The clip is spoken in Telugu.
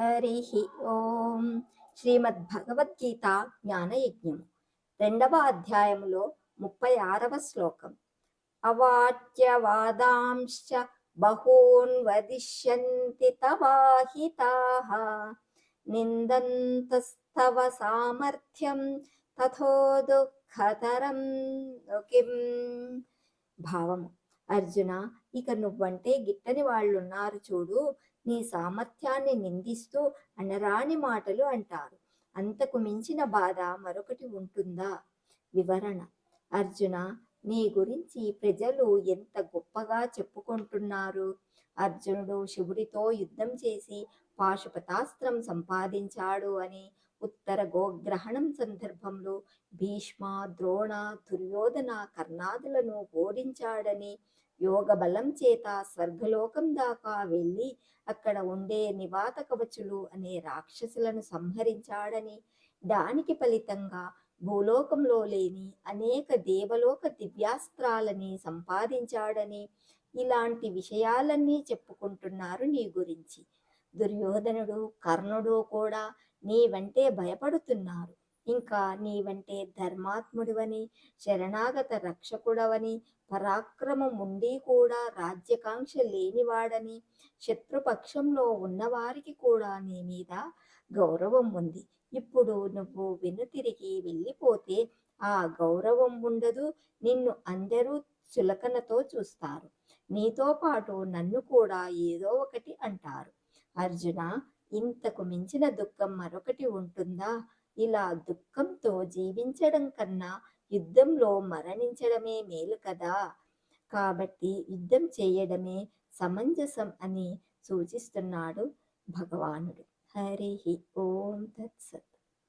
హరి ఓం శ్రీమద్ భగవద్గీత జ్ఞానయజ్ఞము రెండవ అధ్యాయములో ముప్పై ఆరవ శ్లోకం. అవాచ్యవాదాంశ బహూన్ వదిష్యంతి తవాహితాః. నిందంతస్తవ సామర్థ్యం తథో దుఃఖతరం కిం. భావము. అర్జున ఇక నువ్వంటే గిట్టని వాళ్ళున్నారు చూడు. నీ సామర్థ్యాన్ని నిందిస్తూ అనరాని మాటలు అంటారు. అంతకు మించిన బాధ మరొకటి ఉంటుందా? వివరణ. అర్జున నీ గురించి ప్రజలు ఎంత గొప్పగా చెప్పుకుంటున్నారు? అర్జునుడు శివుడితో యుద్ధం చేసి పాశుపతాస్త్రం సంపాదించాడు అని ఉత్తర గోగ్రహణం సందర్భంలో భీష్మ ద్రోణ దుర్యోధన కర్ణాదులను ఓడించాడని యోగ బలం చేత స్వర్గలోకం దాకా వెళ్ళి అక్కడ ఉండే నివాత కవచులు అనే రాక్షసులను సంహరించాడని దానికి ఫలితంగా భూలోకంలో లేని అనేక దేవలోక దివ్యాస్త్రాలని సంపాదించాడని ఇలాంటి విషయాలన్నీ చెప్పుకుంటున్నారు నీ గురించి. దుర్యోధనుడు కర్ణుడు కూడా నీ వెంటే భయపడుతున్నారు. ఇంకా నీవంటే ధర్మాత్ముడివని శరణాగత రక్షకుడవని పరాక్రమం ఉండి కూడా రాజ్యకాంక్ష లేనివాడని శత్రుపక్షంలో ఉన్నవారికి కూడా నీ మీద గౌరవం ఉంది. ఇప్పుడు నువ్వు వెనుతిరిగి వెళ్ళిపోతే ఆ గౌరవం ఉండదు నిన్ను అందరూ చులకనతో చూస్తారు. నీతో పాటు నన్ను కూడా ఏదో ఒకటి అంటారు. అర్జున ఇంతకు మించిన దుఃఖం మరొకటి ఉంటుందా? ఇలా దుఃఖంతో జీవించడం కన్నా యుద్ధంలో మరణించడమే మేలు కదా? కాబట్టి యుద్ధం చేయడమే సమంజసం అని సూచిస్తున్నాడు భగవానుడు. హరి ఓం తత్సత్.